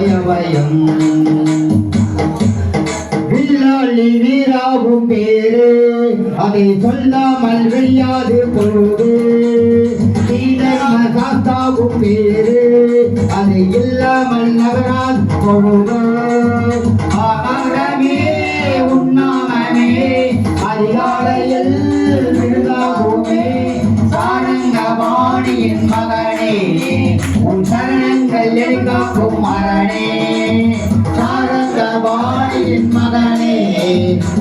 அயவயம். வில்லாளி வீராவும் பேரு அதை சொல்லாமல் வெளியாது பொழுது. தீதர்ம சாஸ்தாவும் பேரு அதை இல்லாமல் நகரால் பொழுது. ஆகாரமே மகனே உன் சரணங்கள் எடுக்கும் மரணே சாரங்கவாணியின் மகனே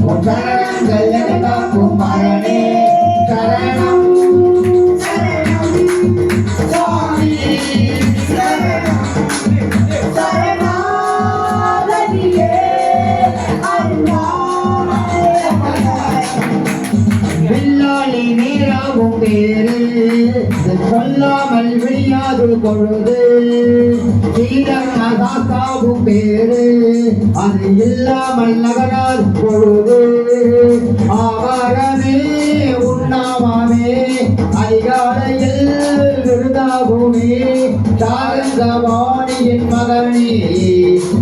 உன் சரணங்கள் எடுக்கும் மரணே சரணம் வில்லாளி நீராகும் பேரு சொல்லாமல் விழியாது பொழுது. சீரம பேரு அது இல்லாமல் நகராது பொழுது. ஆகாரமே உண்ணாமாமே. அதிகாலையில் விருதாகுமே. தாரங்கவாணியின் மகனே.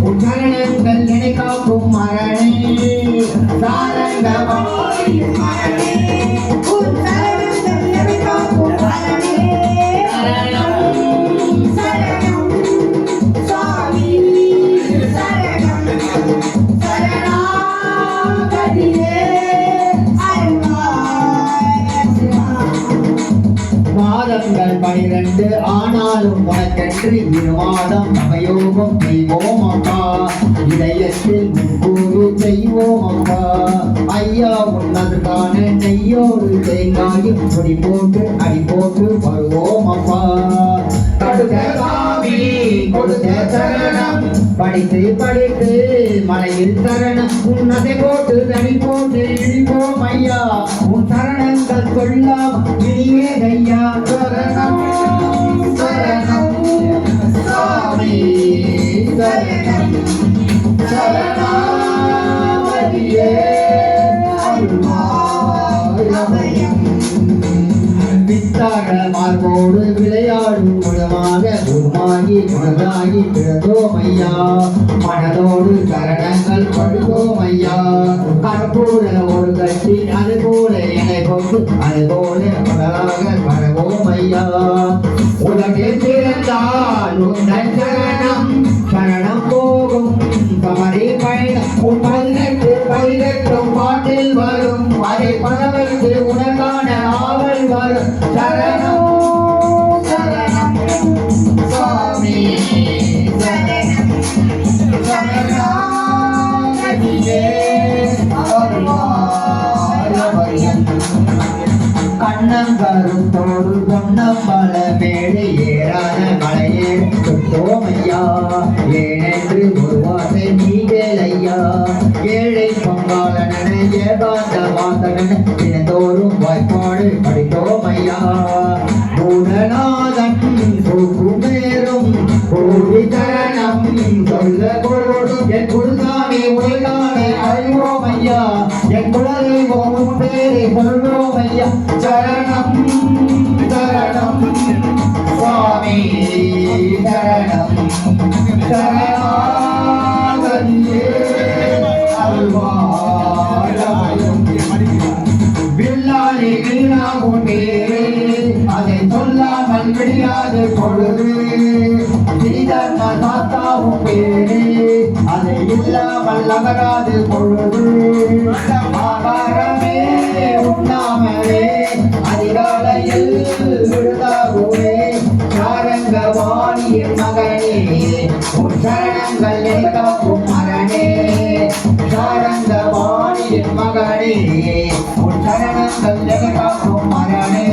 உச்சரணங்கள் நினைக்காக்கும் மரணே. சாரங்கவாணியின் மகனே. ஆனாலும் உனக்கென்று இரு மாதம் நவயோகம் செய்வோம் அப்பா இதயத்தில் முன்கூறு செய்வோம் அப்பா ஐயா உன்னதற்கான நெய்யோடு தேங்காயும் பொடி போட்டு அடி போட்டு வருவோம் அப்பா படித்து படித்து மலையில் தரணம் உன்னதை போட்டு தனி போட்டு இடிப்போம் ஐயா உன் தரணங்கள் கொள்ளாம் இனியே ஐயா தரணம் மார்போடு விளையாடும் குணமாக குருமாகி குணதாகி பிறந்தோம் ஐயா. மனதோடு கரணங்கள் படுதோம் ஐயா. கற்பூர ஒரு கட்டி அது போல என்னை கொண்டு அது போல மனதாக பரவோம் ஐயா. உலகில் பிறந்தால் உந்தன் சரணம் சரணம் போகும். கமரே பயணம் உன் பதினெட்டு பதினெட்டும் பாட்டில் வரும். அதை பணவருக்கு உனக்கான ஆவல் வரும். சரண கண்ணங்கருத்தோடு பொன்னம்பல மேடை ஏறான மலையே சுத்தோமையா ஏனென்று ஒரு வார்த்தை நீங்கள் ஐயா ஏழை பங்காளன ஏகாந்த வாசகன் தினந்தோறும் வாய்ப்பாடு படித்தோமையா பூதநாதன் பூமேரும் கோடி சரணம் சொல்ல சொல்லாமல் விடியாது பொழுது. ஸ்ரீதர்ம தாத்தாவும் பேரு அதை இல்லாமல் நகராது பொழுது. ஆகாரமே உண்ணாமலே அதிகாலையில் விழுதாகுவே சாரங்க வாணியின் மகனே? சரணங்கள் சரணங்கள் மகனே. சாரங்க வாணியின் மகனே? சரணங்கள் நினைக்காக்கும் மகனே.